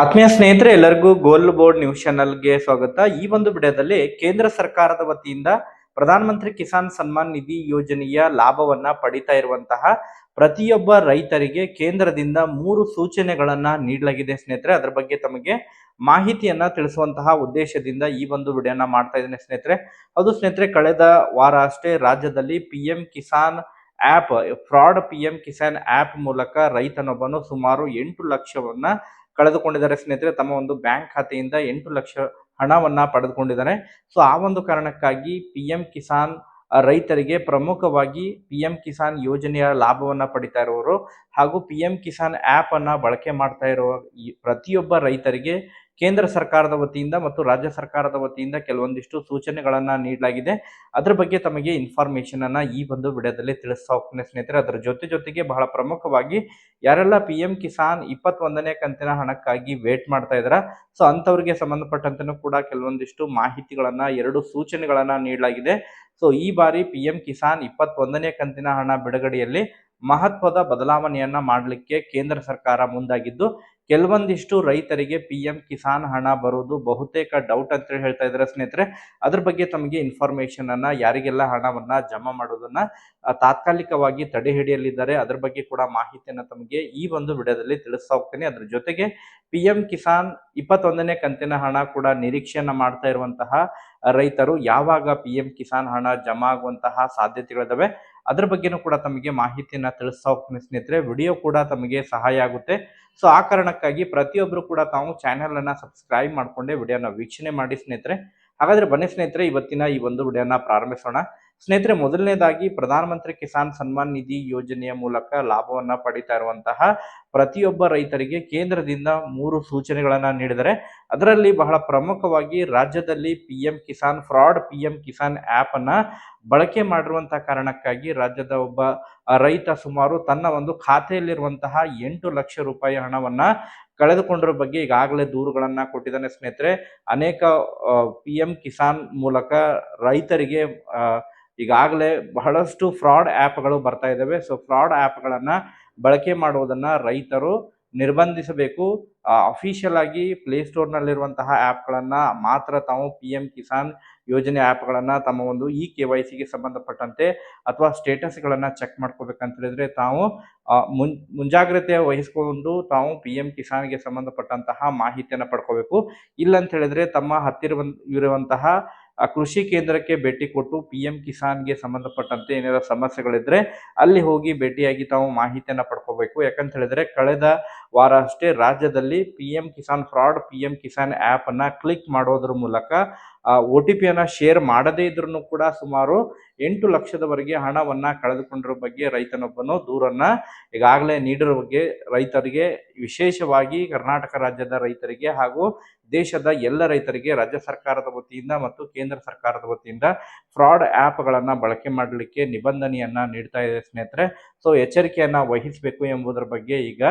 ಆತ್ಮೀಯ ಸ್ನೇಹಿತರೆ, ಎಲ್ಲರಿಗೂ ಗೋಲ್ ಬೋರ್ಡ್ ನ್ಯೂಸ್ ಚಾನಲ್ಗೆ ಸ್ವಾಗತ. ಈ ಒಂದು ವಿಡಿಯೋದಲ್ಲಿ ಕೇಂದ್ರ ಸರ್ಕಾರದ ವತಿಯಿಂದ ಪ್ರಧಾನಮಂತ್ರಿ ಕಿಸಾನ್ ಸನ್ಮಾನ್ ನಿಧಿ ಯೋಜನೆಯ ಲಾಭವನ್ನ ಪಡಿತಾ ಇರುವಂತಹ ಪ್ರತಿಯೊಬ್ಬ ರೈತರಿಗೆ ಕೇಂದ್ರದಿಂದ ಮೂರು ಸೂಚನೆಗಳನ್ನ ನೀಡಲಾಗಿದೆ ಸ್ನೇಹಿತರೆ. ಅದರ ಬಗ್ಗೆ ತಮಗೆ ಮಾಹಿತಿಯನ್ನ ತಿಳಿಸುವಂತಹ ಉದ್ದೇಶದಿಂದ ಈ ಒಂದು ವಿಡಿಯೋನ ಮಾಡ್ತಾ ಇದ್ದೇನೆ ಸ್ನೇಹಿತರೆ. ಅದು ಸ್ನೇಹಿತರೆ, ಕಳೆದ ವಾರ ಅಷ್ಟೇ ರಾಜ್ಯದಲ್ಲಿ P Kisan app fraud P M Kisan app ಮೂಲಕ ರೈತನೊಬ್ಬನು ಸುಮಾರು ಎಂಟು ಲಕ್ಷವನ್ನ ಕಳೆದುಕೊಂಡಿದ್ದಾರೆ ಸ್ನೇಹಿತರೆ, ತಮ್ಮ ಒಂದು ಬ್ಯಾಂಕ್ ಖಾತೆಯಿಂದ ಎಂಟು ಲಕ್ಷ ಹಣವನ್ನ ಪಡೆದುಕೊಂಡಿದ್ದಾರೆ. ಸೊ, ಆ ಒಂದು ಕಾರಣಕ್ಕಾಗಿ ಪಿ ಕಿಸಾನ್ ರೈತರಿಗೆ ಪ್ರಮುಖವಾಗಿ ಪಿ ಕಿಸಾನ್ ಯೋಜನೆಯ ಲಾಭವನ್ನ ಪಡಿತಾ ಇರುವವರು ಹಾಗೂ ಪಿ ಕಿಸಾನ್ ಆಪ್ ಅನ್ನ ಬಳಕೆ ಮಾಡ್ತಾ ಇರುವ ಪ್ರತಿಯೊಬ್ಬ ರೈತರಿಗೆ ಕೇಂದ್ರ ಸರ್ಕಾರದ ವತಿಯಿಂದ ಮತ್ತು ರಾಜ್ಯ ಸರ್ಕಾರದ ವತಿಯಿಂದ ಕೆಲವೊಂದಿಷ್ಟು ಸೂಚನೆಗಳನ್ನ ನೀಡಲಾಗಿದೆ. ಅದರ ಬಗ್ಗೆ ತಮಗೆ ಇನ್ಫಾರ್ಮೇಶನ್ ಅನ್ನ ಈ ಒಂದು ವಿಡಿಯೋದಲ್ಲಿ ತಿಳಿಸ್ತಾ ಸ್ನೇಹಿತರೆ. ಅದರ ಜೊತೆ ಜೊತೆಗೆ ಬಹಳ ಪ್ರಮುಖವಾಗಿ ಯಾರೆಲ್ಲ ಪಿ ಕಿಸಾನ್ ಇಪ್ಪತ್ತೊಂದನೇ ಕಂತಿನ ಹಣಕ್ಕಾಗಿ ವೇಟ್ ಮಾಡ್ತಾ ಇದಾರ ಸೊ ಅಂಥವ್ರಿಗೆ ಸಂಬಂಧಪಟ್ಟಂತನೂ ಕೂಡ ಕೆಲವೊಂದಿಷ್ಟು ಮಾಹಿತಿಗಳನ್ನ, ಎರಡು ಸೂಚನೆಗಳನ್ನ ನೀಡಲಾಗಿದೆ. ಸೊ ಈ ಬಾರಿ ಪಿ ಕಿಸಾನ್ ಇಪ್ಪತ್ತೊಂದನೇ ಕಂತಿನ ಹಣ ಬಿಡುಗಡೆಯಲ್ಲಿ ಮಹತ್ವದ ಬದಲಾವಣೆಯನ್ನ ಮಾಡಲಿಕ್ಕೆ ಕೇಂದ್ರ ಸರ್ಕಾರ ಮುಂದಾಗಿದ್ದು, ಕೆಲವೊಂದಿಷ್ಟು ರೈತರಿಗೆ ಪಿ ಎಂ ಕಿಸಾನ್ ಹಣ ಬರೋದು ಬಹುತೇಕ ಡೌಟ್ ಅಂತ ಹೇಳ್ತಾ ಇದ್ದಾರೆ ಸ್ನೇಹಿತರೆ. ಅದ್ರ ಬಗ್ಗೆ ತಮಗೆ ಇನ್ಫಾರ್ಮೇಶನ್ ಅನ್ನ, ಯಾರಿಗೆಲ್ಲ ಹಣವನ್ನ ಜಮಾ ಮಾಡೋದನ್ನ ತಾತ್ಕಾಲಿಕವಾಗಿ ತಡೆ ಹಿಡಿಯಲಿದ್ದಾರೆ ಅದ್ರ ಬಗ್ಗೆ ಕೂಡ ಮಾಹಿತಿಯನ್ನ ತಮಗೆ ಈ ಒಂದು ವಿಡಿಯೋದಲ್ಲಿ ತಿಳಿಸ್ತಾ ಹೋಗ್ತೇನೆ. ಅದ್ರ ಜೊತೆಗೆ ಪಿ ಎಂ ಕಿಸಾನ್ ಇಪ್ಪತ್ತೊಂದನೇ ಕಂತಿನ ಹಣ ಕೂಡ ನಿರೀಕ್ಷೆಯನ್ನ ಮಾಡ್ತಾ ಇರುವಂತಹ ರೈತರು ಯಾವಾಗ ಪಿ ಎಂ ಕಿಸಾನ್ ಹಣ ಜಮಾ ಆಗುವಂತಹ ಸಾಧ್ಯತೆಗಳಿದಾವೆ, ಅದ್ರ ಬಗ್ಗೆನೂ ಕೂಡ ತಮಗೆ ಮಾಹಿತಿಯನ್ನ ತಿಳಿಸ್ತಾ ಸ್ನೇಹಿತರೆ. ವಿಡಿಯೋ ಕೂಡ ತಮಗೆ ಸಹಾಯ ಆಗುತ್ತೆ. ಸೊ ಆ ಕಾರಣಕ್ಕಾಗಿ ಪ್ರತಿಯೊಬ್ಬರು ಕೂಡ ತಾವು ಚಾನೆಲ್ ಅನ್ನ ಸಬ್ಸ್ಕ್ರೈಬ್ ಮಾಡ್ಕೊಂಡೆ ವಿಡಿಯೋನ ವೀಕ್ಷಣೆ ಮಾಡಿ ಸ್ನೇಹಿತರೆ. ಹಾಗಾದ್ರೆ ಬನ್ನಿ ಸ್ನೇಹಿತರೆ, ಇವತ್ತಿನ ಈ ಒಂದು ವಿಡಿಯೋನ ಪ್ರಾರಂಭಿಸೋಣ. ಸ್ನೇಹಿತರೆ, ಮೊದಲನೇದಾಗಿ ಪ್ರಧಾನಮಂತ್ರಿ ಕಿಸಾನ್ ಸನ್ಮಾನ್ ನಿಧಿ ಯೋಜನೆಯ ಮೂಲಕ ಲಾಭವನ್ನ ಪಡಿತಾ ಇರುವಂತಹ ಪ್ರತಿಯೊಬ್ಬ ರೈತರಿಗೆ ಕೇಂದ್ರದಿಂದ ಮೂರು ಸೂಚನೆಗಳನ್ನು ನೀಡಿದರೆ ಅದರಲ್ಲಿ ಬಹಳ ಪ್ರಮುಖವಾಗಿ ರಾಜ್ಯದಲ್ಲಿ P M Kisan fraud P M Kisan app ಅನ್ನ ಬಳಕೆ ಮಾಡಿರುವಂತಹ ಕಾರಣಕ್ಕಾಗಿ ರಾಜ್ಯದ ಒಬ್ಬ ರೈತ ಸುಮಾರು ತನ್ನ ಒಂದು ಖಾತೆಯಲ್ಲಿರುವಂತಹ ಎಂಟು ಲಕ್ಷ ರೂಪಾಯಿ ಹಣವನ್ನು ಕಳೆದುಕೊಂಡಿರೋ ಬಗ್ಗೆ ಈಗಾಗಲೇ ದೂರುಗಳನ್ನು ಕೊಟ್ಟಿದ್ದಾನೆ. ಸ್ನೇಹಿತರೆ, ಅನೇಕ ಪಿ ಎಂ ಕಿಸಾನ್ ಮೂಲಕ ರೈತರಿಗೆ ಈಗಾಗಲೇ ಬಹಳಷ್ಟು ಫ್ರಾಡ್ ಆ್ಯಪ್ಗಳು ಬರ್ತಾ ಇದ್ದಾವೆ. ಸೊ ಫ್ರಾಡ್ ಆ್ಯಪ್ಗಳನ್ನು ಬಳಕೆ ಮಾಡುವುದನ್ನು ರೈತರು ನಿರ್ಬಂಧಿಸಬೇಕು. ಅಫಿಷಿಯಲ್ ಆಗಿ ಪ್ಲೇಸ್ಟೋರ್ನಲ್ಲಿರುವಂತಹ ಆ್ಯಪ್ಗಳನ್ನು ಮಾತ್ರ ತಾವು ಪಿ ಎಂ ಕಿಸಾನ್ ಯೋಜನೆ ಆ್ಯಪ್ಗಳನ್ನು ತಮ್ಮ ಒಂದು ಇ ಕೆ ವೈ ಸಿಗೆ ಸಂಬಂಧಪಟ್ಟಂತೆ ಅಥವಾ ಸ್ಟೇಟಸ್ಗಳನ್ನು ಚೆಕ್ ಮಾಡ್ಕೋಬೇಕಂತ ಹೇಳಿದ್ರೆ ತಾವು ಮುನ್, ಮುಂಜಾಗ್ರತೆ ವಹಿಸ್ಕೊಂಡು ತಾವು ಪಿ ಎಂ ಕಿಸಾನ್ಗೆ ಸಂಬಂಧಪಟ್ಟಂತಹ ಮಾಹಿತಿಯನ್ನು ಪಡ್ಕೋಬೇಕು. ಇಲ್ಲ ಅಂತ ಹೇಳಿದ್ರೆ ತಮ್ಮ ಹತ್ತಿರ ಇರುವಂತಹ ಆ ಕೃಷಿ ಕೇಂದ್ರಕ್ಕೆ ಭೇಟಿ ಕೊಟ್ಟು ಪಿ ಎಂ ಕಿಸಾನ್ಗೆ ಸಂಬಂಧಪಟ್ಟಂತೆ ಏನಾದ್ರು ಸಮಸ್ಯೆಗಳಿದ್ರೆ ಅಲ್ಲಿ ಹೋಗಿ ಭೇಟಿಯಾಗಿ ತಾವು ಮಾಹಿತಿಯನ್ನು ಪಡ್ಕೋಬೇಕು. ಯಾಕಂತ ಹೇಳಿದ್ರೆ ಕಳೆದ ವಾರ ಅಷ್ಟೇ ರಾಜ್ಯದಲ್ಲಿ P M Kisan fraud P M Kisan ಆ್ಯಪನ್ನು ಕ್ಲಿಕ್ ಮಾಡೋದ್ರ ಮೂಲಕ ಒ ಟಿ ಪಿಯನ್ನು ಶೇರ್ ಮಾಡದೇ ಇದ್ರೂ ಕೂಡ ಸುಮಾರು ಎಂಟು ಲಕ್ಷದವರೆಗೆ ಹಣವನ್ನ ಕಳೆದುಕೊಂಡಿರೋ ಬಗ್ಗೆ ರೈತನೊಬ್ಬನು ದೂರನ್ನ ಈಗಾಗಲೇ ನೀಡಿರೋ ಬಗ್ಗೆ ರೈತರಿಗೆ, ವಿಶೇಷವಾಗಿ ಕರ್ನಾಟಕ ರಾಜ್ಯದ ರೈತರಿಗೆ ಹಾಗೂ ದೇಶದ ಎಲ್ಲ ರೈತರಿಗೆ, ರಾಜ್ಯ ಸರ್ಕಾರದ ವತಿಯಿಂದ ಮತ್ತು ಕೇಂದ್ರ ಸರ್ಕಾರದ ವತಿಯಿಂದ ಫ್ರಾಡ್ ಆ್ಯಪ್ಗಳನ್ನು ಬಳಕೆ ಮಾಡಲಿಕ್ಕೆ ನಿಬಂಧನೆಯನ್ನ ನೀಡ್ತಾ ಇದೆ ಸ್ನೇಹಿತರೆ. ಸೊ ಎಚ್ಚರಿಕೆಯನ್ನ ವಹಿಸಬೇಕು ಎಂಬುದರ ಬಗ್ಗೆ ಈಗ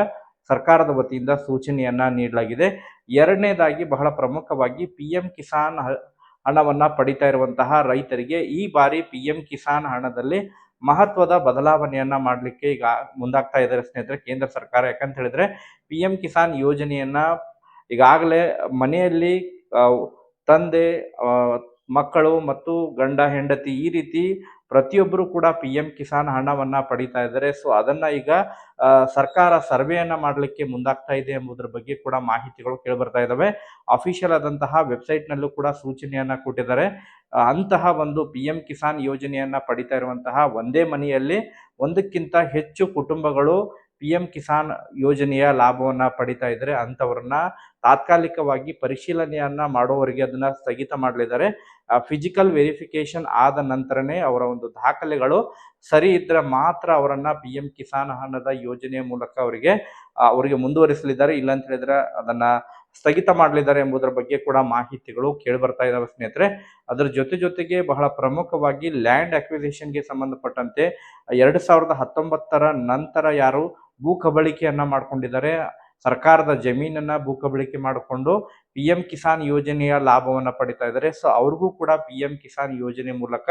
ಸರ್ಕಾರದ ವತಿಯಿಂದ ಸೂಚನೆಯನ್ನ ನೀಡಲಾಗಿದೆ. ಎರಡನೇದಾಗಿ ಬಹಳ ಪ್ರಮುಖವಾಗಿ ಪಿ ಎಂ ಕಿಸಾನ್ ಹಣವನ್ನ ಪಡಿತಾ ಇರುವಂತಹ ರೈತರಿಗೆ ಈ ಬಾರಿ ಪಿ ಎಂ ಕಿಸಾನ್ ಹಣದಲ್ಲಿ ಮಹತ್ವದ ಬದಲಾವಣೆಯನ್ನ ಮಾಡಲಿಕ್ಕೆ ಈಗ ಮುಂದಾಗ್ತಾ ಇದ್ದಾರೆ ಸ್ನೇಹಿತರೆ, ಕೇಂದ್ರ ಸರ್ಕಾರ. ಯಾಕಂತ ಹೇಳಿದ್ರೆ ಪಿ ಎಂ ಕಿಸಾನ್ ಯೋಜನೆಯನ್ನ ಈಗಾಗಲೇ ಮನೆಯಲ್ಲಿ ತಂದೆ ಮಕ್ಕಳು ಮತ್ತು ಗಂಡ, ಹೆಂಡತಿ ಈ ರೀತಿ ಪ್ರತಿಯೊಬ್ಬರು ಕೂಡ ಪಿ ಎಂ ಕಿಸಾನ್ ಹಣವನ್ನ ಪಡಿತಾ ಇದ್ದಾರೆ. ಸೊ ಅದನ್ನ ಈಗ ಸರ್ಕಾರ ಸರ್ವೆಯನ್ನು ಮಾಡಲಿಕ್ಕೆ ಮುಂದಾಗ್ತಾ ಇದೆ ಎಂಬುದರ ಬಗ್ಗೆ ಕೂಡ ಮಾಹಿತಿಗಳು ಕೇಳಿಬರ್ತಾ ಇದ್ದಾವೆ ಅಫಿಷಿಯಲ್ ಆದಂತಹ ವೆಬ್ಸೈಟ್ನಲ್ಲೂ ಕೂಡ ಸೂಚನೆಯನ್ನ ಕೊಟ್ಟಿದ್ದಾರೆ. ಅಂತಹ ಒಂದು ಪಿ ಎಂ ಕಿಸಾನ್ ಯೋಜನೆಯನ್ನ ಪಡಿತಾ ಇರುವಂತಹ ಒಂದೇ ಮನೆಯಲ್ಲಿ ಒಂದಕ್ಕಿಂತ ಹೆಚ್ಚು ಕುಟುಂಬಗಳು ಪಿ ಎಂ ಕಿಸಾನ್ ಯೋಜನೆಯ ಲಾಭವನ್ನು ಪಡಿತಾ ಇದ್ದರೆ. ಅಂಥವ್ರನ್ನ ತಾತ್ಕಾಲಿಕವಾಗಿ ಪರಿಶೀಲನೆಯನ್ನು ಮಾಡುವವರೆಗೆ ಅದನ್ನು ಸ್ಥಗಿತ ಮಾಡಲಿದ್ದಾರೆ. ಫಿಸಿಕಲ್ ವೆರಿಫಿಕೇಶನ್ ಆದ ನಂತರನೇ ಅವರ ಒಂದು ದಾಖಲೆಗಳು ಸರಿ ಇದ್ದರೆ ಮಾತ್ರ ಅವರನ್ನು ಪಿ ಎಂ ಕಿಸಾನ್ ಹಣದ ಯೋಜನೆಯ ಮೂಲಕ ಅವರಿಗೆ ಅವರಿಗೆ ಮುಂದುವರಿಸಲಿದ್ದಾರೆ. ಇಲ್ಲ ಅಂತ ಹೇಳಿದ್ರೆ ಅದನ್ನ ಸ್ಥಗಿತ ಮಾಡಲಿದ್ದಾರೆ ಎಂಬುದರ ಬಗ್ಗೆ ಕೂಡ ಮಾಹಿತಿಗಳು ಕೇಳಿ ಬರ್ತಾ ಇದಾವೆ ಸ್ನೇಹಿತರೆ. ಅದರ ಜೊತೆ ಜೊತೆಗೆ ಬಹಳ ಪ್ರಮುಖವಾಗಿ ಲ್ಯಾಂಡ್ ಅಕ್ವಿಸಿಷನ್ಗೆ ಸಂಬಂಧಪಟ್ಟಂತೆ ಎರಡು ಸಾವಿರದ ಹತ್ತೊಂಬತ್ತರ ನಂತರ ಯಾರು ಭೂ ಕಬಳಿಕೆಯನ್ನ ಮಾಡ್ಕೊಂಡಿದ್ದಾರೆ. ಸರ್ಕಾರದ ಜಮೀನನ್ನ ಭೂಕಬಳಿಕೆ ಮಾಡಿಕೊಂಡು ಪಿ ಎಂ ಕಿಸಾನ್ ಯೋಜನೆಯ ಲಾಭವನ್ನ ಪಡಿತಾ ಇದ್ದಾರೆ. ಸೊ ಅವ್ರಿಗೂ ಕೂಡ ಪಿ ಎಂ ಕಿಸಾನ್ ಯೋಜನೆ ಮೂಲಕ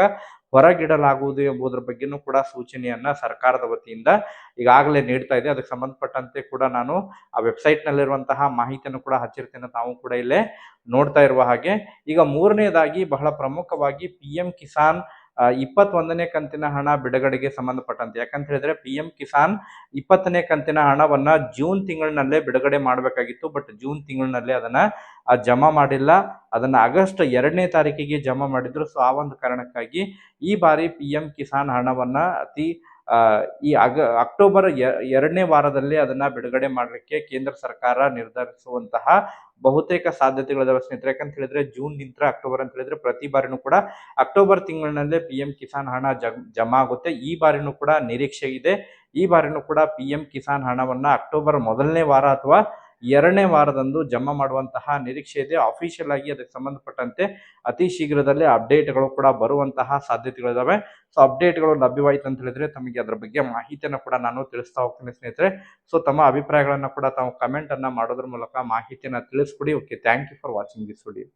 ಹೊರಗಿಡಲಾಗುವುದು ಎಂಬುದರ ಬಗ್ಗೆನೂ ಕೂಡ ಸೂಚನೆಯನ್ನ ಸರ್ಕಾರದ ವತಿಯಿಂದ ಈಗಾಗಲೇ ನೀಡ್ತಾ ಇದೆ. ಅದಕ್ಕೆ ಸಂಬಂಧಪಟ್ಟಂತೆ ಕೂಡ ನಾನು ಆ ವೆಬ್ಸೈಟ್ ನಲ್ಲಿರುವಂತಹ ಮಾಹಿತಿಯನ್ನು ಕೂಡ ಹಚ್ಚಿರ್ತೇನೆ ತಾವು ಕೂಡ ಇಲ್ಲೇ ನೋಡ್ತಾ ಇರುವ ಹಾಗೆ ಈಗ ಮೂರನೇದಾಗಿ ಬಹಳ ಪ್ರಮುಖವಾಗಿ ಪಿ ಎಂ ಕಿಸಾನ್ ಇಪ್ಪತ್ತೊಂದನೇ ಕಂತಿನ ಹಣ ಬಿಡುಗಡೆಗೆ ಸಂಬಂಧಪಟ್ಟಂತೆ. ಯಾಕಂತ ಹೇಳಿದ್ರೆ ಪಿ ಎಂ ಕಿಸಾನ್ ಇಪ್ಪತ್ತನೇ ಕಂತಿನ ಹಣವನ್ನ ಜೂನ್ ತಿಂಗಳಿನಲ್ಲೇ ಬಿಡುಗಡೆ ಮಾಡಬೇಕಾಗಿತ್ತು. ಬಟ್ ಜೂನ್ ತಿಂಗಳಿನಲ್ಲಿ ಅದನ್ನ ಜಮಾ ಮಾಡಿಲ್ಲ. ಅದನ್ನ ಆಗಸ್ಟ್ ಎರಡನೇ ತಾರೀಕಿಗೆ ಜಮಾ ಮಾಡಿದ್ರು. ಸೊ ಆ ಒಂದು ಕಾರಣಕ್ಕಾಗಿ ಈ ಬಾರಿ ಪಿ ಎಂ ಕಿಸಾನ್ ಹಣವನ್ನ ಅತಿ ಈ ಅಗ, ಅಕ್ಟೋಬರ್ ಎರಡನೇ ವಾರದಲ್ಲಿ ಅದನ್ನ ಬಿಡುಗಡೆ ಮಾಡಲಿಕ್ಕೆ ಕೇಂದ್ರ ಸರ್ಕಾರ ನಿರ್ಧರಿಸುವಂತಹ ಬಹುತೇಕ ಸಾಧ್ಯತೆಗಳಿದಾವೆ ಸ್ನೇಹಿತರೆ, ಯಾಕಂತ ಹೇಳಿದ್ರೆ ಜೂನ್ ನಿಂತ್ರ ಅಕ್ಟೋಬರ್ ಅಂತ ಹೇಳಿದ್ರೆ ಪ್ರತಿ ಬಾರಿನೂ ಕೂಡ ಅಕ್ಟೋಬರ್ ತಿಂಗಳಿನಲ್ಲೇ ಪಿ ಎಂ ಕಿಸಾನ್ ಹಣ ಜಮಾ ಆಗುತ್ತೆ. ಈ ಬಾರಿನೂ ಕೂಡ ನಿರೀಕ್ಷೆ ಇದೆ. ಈ ಬಾರಿನೂ ಕೂಡ ಪಿ ಎಂ ಕಿಸಾನ್ ಹಣವನ್ನ ಅಕ್ಟೋಬರ್ ಮೊದಲನೇ ವಾರ ಅಥವಾ ಎರಡನೇ ವಾರದಂದು ಜಮಾ ಮಾಡುವಂತಹ ನಿರೀಕ್ಷೆ ಇದೆ. ಅಫಿಷಿಯಲ್ ಆಗಿ ಅದಕ್ಕೆ ಸಂಬಂಧಪಟ್ಟಂತೆ ಅತಿ ಶೀಘ್ರದಲ್ಲೇ ಅಪ್ಡೇಟ್ಗಳು ಕೂಡ ಬರುವಂತಹ ಸಾಧ್ಯತೆಗಳಿದಾವೆ. ಸೊ ಅಪ್ಡೇಟ್ಗಳು ಲಭ್ಯವಾಯಿತು ಅಂತ ಹೇಳಿದ್ರೆ ತಮಗೆ ಅದರ ಬಗ್ಗೆ ಮಾಹಿತಿಯನ್ನು ಕೂಡ ನಾನು ತಿಳಿಸ್ತಾ ಹೋಗ್ತೀನಿ ಸ್ನೇಹಿತರೆ. ಸೊ ತಮ್ಮ ಅಭಿಪ್ರಾಯಗಳನ್ನ ಕೂಡ ತಾವು ಕಮೆಂಟನ್ನು ಮಾಡೋದ್ರ ಮೂಲಕ ಮಾಹಿತಿಯನ್ನು ತಿಳಿಸ್ಕೊಡಿ. Okay thank you for watching this video